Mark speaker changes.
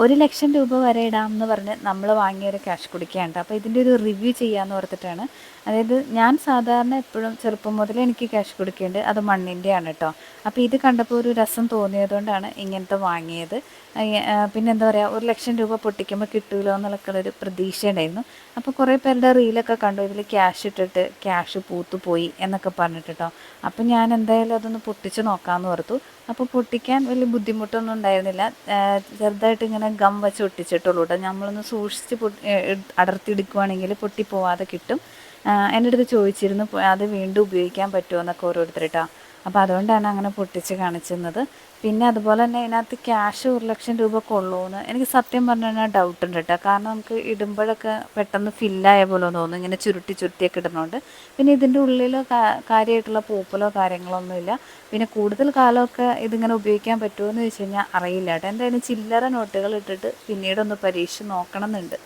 Speaker 1: ഒരു ലക്ഷം രൂപ വരെ ഇടാം എന്ന് പറഞ്ഞ് നമ്മൾ വാങ്ങിയ ഒരു ക്യാഷ് കുടിക്കുകയാണ്. അപ്പോൾ ഇതിന്റെ ഒരു റിവ്യൂ ചെയ്യാമെന്ന് ഓർത്തിട്ടാണ്. അതായത് ഞാൻ സാധാരണ എപ്പോഴും ചെറുപ്പം മുതലേ എനിക്ക് ക്യാഷ് കൊടുക്കേണ്ടത് അത് മണ്ണിന്റെയാണ് കേട്ടോ. അപ്പോൾ ഇത് കണ്ടപ്പോൾ ഒരു രസം തോന്നിയതുകൊണ്ടാണ് ഇങ്ങനത്തെ വാങ്ങിയത്. പിന്നെന്താ പറയുക ഒരു ലക്ഷം രൂപ പൊട്ടിക്കുമ്പോൾ കിട്ടുമല്ലോ എന്നുള്ള ഒരു പ്രതീക്ഷ ഉണ്ടായിരുന്നു അപ്പോൾ കുറേ പേരുടെ റീലൊക്കെ കണ്ടു. ഇതിൽ ക്യാഷ് ഇട്ടിട്ട് ക്യാഷ് പൂത്തു പോയി എന്നൊക്കെ പറഞ്ഞിട്ട് കേട്ടോ. അപ്പോൾ ഞാൻ എന്തായാലും അതൊന്ന് പൊട്ടിച്ച് നോക്കാമെന്ന് ഓർത്തു. അപ്പോൾ പൊട്ടിക്കാൻ വലിയ ബുദ്ധിമുട്ടൊന്നും ഉണ്ടായിരുന്നില്ല. ചെറുതായിട്ട് ഇങ്ങനെ ഗം വെച്ച് ഒട്ടിച്ചിട്ടുള്ളൂ കേട്ടോ നമ്മളൊന്ന് സൂക്ഷിച്ച് പൊട്ടി അടർത്തിയെടുക്കുവാണെങ്കിൽ പൊട്ടിപ്പോവാതെ കിട്ടും. എന്റെ അടുത്ത് ചോദിച്ചിരുന്നു അത് വീണ്ടും ഉപയോഗിക്കാൻ പറ്റുമോ? എന്നൊക്കെ ഓരോരുത്തർ കേട്ടോ അപ്പോൾ അതുകൊണ്ടാണ് അങ്ങനെ പൊട്ടിച്ച് കാണിച്ചിരുന്നത്. പിന്നെ അതുപോലെ തന്നെ ഇതിനകത്ത് ക്യാഷ് ഒരു ലക്ഷം രൂപ കൊള്ളുമെന്ന് എനിക്ക് സത്യം പറഞ്ഞു കഴിഞ്ഞാൽ ഡൗട്ട് ഉണ്ട് കേട്ടോ കാരണം നമുക്ക് ഇടുമ്പോഴൊക്കെ പെട്ടെന്ന് ഫില്ലായ പോലെ തോന്നും. ഇങ്ങനെ ചുരുട്ടി ചുരുട്ടിയൊക്കെ ഇടുന്നുണ്ട്. പിന്നെ ഇതിന്റെ ഉള്ളിൽ കാര്യമായിട്ടുള്ള പൂപ്പലോ കാര്യങ്ങളൊന്നുമില്ല പിന്നെ കൂടുതൽ കാലമൊക്കെ ഇതിങ്ങനെ ഉപയോഗിക്കാൻ പറ്റുമോ എന്ന് ചോദിച്ചു കഴിഞ്ഞാൽ അറിയില്ല കേട്ടോ എന്തായാലും ചില്ലറ നോട്ടുകൾ ഇട്ടിട്ട് പിന്നീടൊന്ന് പരീക്ഷിച്ച് നോക്കണം എന്നുണ്ട്